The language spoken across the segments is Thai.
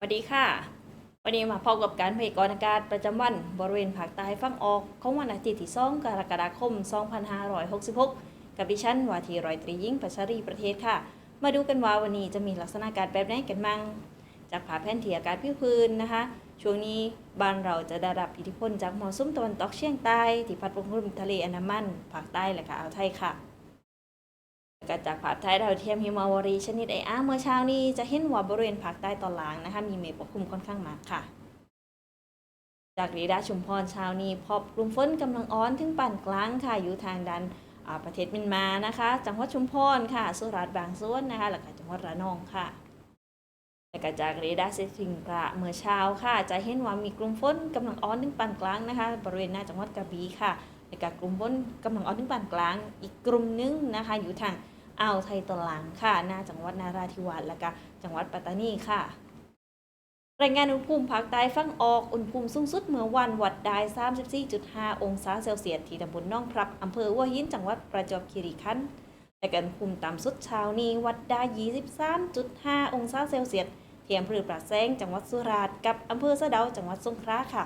สวัสดีค่ะ วันนี้มาพบกับการพยากรณ์อากาศประจำวันบริเวณภาคใต้ฝั่งออกของวันอาทิตย์ที่2กรกฎาคม 2566 กับดิฉันวาทีรอยตรียิ่งประชารีประเทศค่ะ มาดูกันว่าวันนี้จะมีลักษณะอากาศแบบไหนกันมั่ง จากผาแผ่นที่อากาศพิพื้นนะคะ ช่วงนี้บ้านเราจะได้รับอิทธิพลจากมรสุมตะวันตกเฉียงใต้ที่พัดปกคลุมทะเลอันดามันภาคใต้และก็อ่าวไทยค่ะ ก็จากภาพถ่ายดาวเทียมฮิมาวารีชนิดไออาเมื่อเช้านี้จะเห็นว่าบริเวณภาคใต้ตอนล่างนะคะมีเมฆปกคลุมค่อนข้างมากค่ะ จากเรีดาชุมพรเช้านี้พบกลุ่มฝนกำลังอ้อนถึงปานกลางค่ะอยู่ทางด้านประเทศมียนมานะคะ จังหวัดชุมพรค่ะ สุราษฎร์บางส่วนนะคะแล้วก็จังหวัดระนองค่ะและก็จากเรดาร์เซติงกระเมื่อเช้าค่ะ จะเห็นว่ามีกลุ่มฝนกำลังอ้อนถึงปานกลางนะคะ บริเวณหน้าจังหวัดกระบี่ค่ะและก็กลุ่มฝนกำลังอ้อนถึงปานกลาง อีกกลุ่มนึงนะคะ อยู่ทาง อ่าวไทยตอนหลังค่ะหน้าจังหวัดนาราธิวาสและก็จังหวัดปัตตานีค่ะรายงานอุณหภูมิภาคใต้ฝั่งออกอุณหภูมิสูงสุดเมื่อวันวัดได้ 34.5 องศาเซลเซียสที่ตำบลน้องพรับอำเภอหัวหินจังหวัดประจวบคีรีขันธ์และกันอุณหภูมิต่ำสุดเช้านี้วัดได้ 23.5 องศาเซลเซียสที่อำเภอปราแซงจังหวัดสุราษฎร์กับอำเภอสะเดาจังหวัดสงขลาค่ะ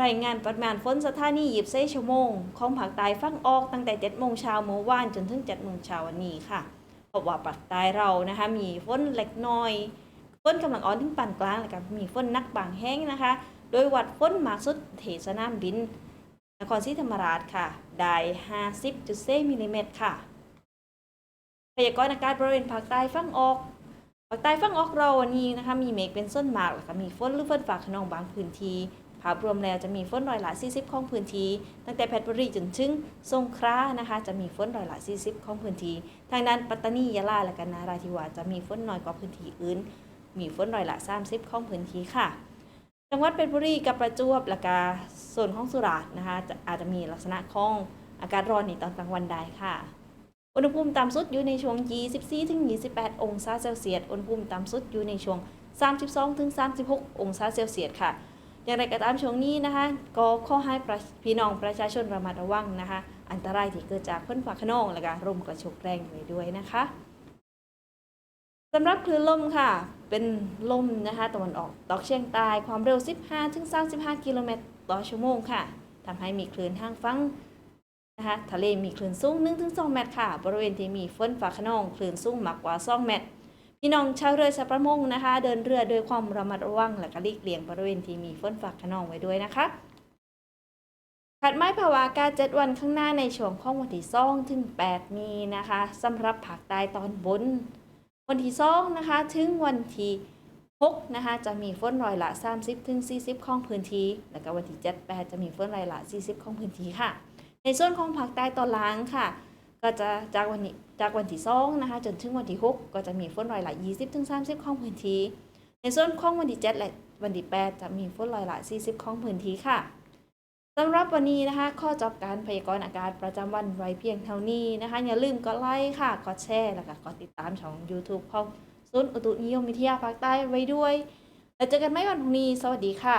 รายงานปริมาณฝนสถานีหยิบเซชั่วโมง ของภาคใต้ฝั่งออกตั้งแต่7โมงเช้าเมื่อวานจนถึง7โมงเช้าวันนี้ค่ะพบว่าภาคใต้เรานะคะมีฝนเล็กน้อยฝนกำลังอ่อนถึงปานกลางแล้วก็มีฝนนักบางแห้งนะคะ โดยวัดฝนมากสุดเทสนามบิน นครศรีธรรมราชค่ะ ได้ 50.4มิลลิเมตรค่ะพยากรณ์อากาศบริเวณภาคใต้ฝั่งออกภาคใต้ฝั่งออกเราวันนี้นะคะ มีเมฆเป็นส่วนมากแล้วก็มีฝนหรือฝนฟ้าขนองบางพื้นที่ ภาพรวมแล้วจะมีฝนร้อยละ40 ของพื้นที่ตั้งแต่เพชรบุรีจนถึงสงขลานะคะจะมีฝนร้อยละ40 ของพื้นที่ทางด้านปัตตานียะลาและก็นนาราธิวาสจะมีฝนน้อยกว่าพื้นที่อื่น มีฝนร้อยละ 30 ของพื้นที่ค่ะจังหวัดเพชรบุรีกับประจวบและก็ส่วนของสุราษฎร์นะคะจะอาจจะมีลักษณะของอากาศร้อนในตอนกลางวันได้ค่ะ อุณหภูมิต่ำสุดอยู่ในช่วง 24ถึง28 องศาเซลเซียส อุณหภูมิต่ำสุดอยู่ในช่วง 32ถึง36 องศาเซลเซียสค่ะ อย่างไรก็ตามช่วงนี้นะคะก็ขอให้พี่น้องประชาชนระมัดระวังนะคะ อันตรายที่เกิดจากฝนฟ้าขนองและก็ลมกระโชกแรงไว้ด้วยนะคะสำหรับคลื่นลมค่ะ เป็นลมนะคะตะวันออกตอกเฉียงใต้ความเร็ว 15ถึง35 กิโลเมตรต่อชั่วโมงค่ะทำให้มีคลื่นทางฝั่งนะคะทะเลมีคลื่นสูง 1-2 เมตรค่ะ บริเวณที่มีฝนฟ้าขนองคลื่นสูงมากกว่า 2 เมตร พี่น้องชาวเรือชาวประมงนะคะ เดินเรือด้วยความระมัดระวังและก็หลีกเลี่ยงบริเวณที่มีฝนฟ้าขนองไว้ด้วยนะคะขัดไม้ภาวะอากาศ7วันข้างหน้าในช่วงของวันที่2ถึง8มีนะคะสำหรับภาคใต้ตอนบน วันที่2นะคะถึงวันที่6นะคะจะมีฝนรอยละ 30ถึง40 ของพื้นที่ แล้วก็วันที่7 8จะมีฝนรอยละ 40 ของพื้นที่ค่ะ ในส่วนของภาคใต้ตอนล่างค่ะ ก็จะจากวันนี้จากวันที่2นะคะจนถึงวันที่6ก็จะมีฝนร้อยละ20ถึง30ของพื้นที่ในส่วนของวันที่7และวันที่8จะมีฝนร้อยละ40ของพื้นที่ค่ะสำหรับวันนี้นะคะ ข้อจบการพยากรณ์อากาศประจำวันไว้เพียงเท่านี้นะคะ อย่าลืมกดไลค์ค่ะ กดแชร์ แล้วก็กดติดตามช่อง YouTube ของศูนย์อุตุนิยมวิทยาภาคใต้ไว้ด้วย แล้วเจอกันไหมวันพรุ่งนี้ สวัสดีค่ะ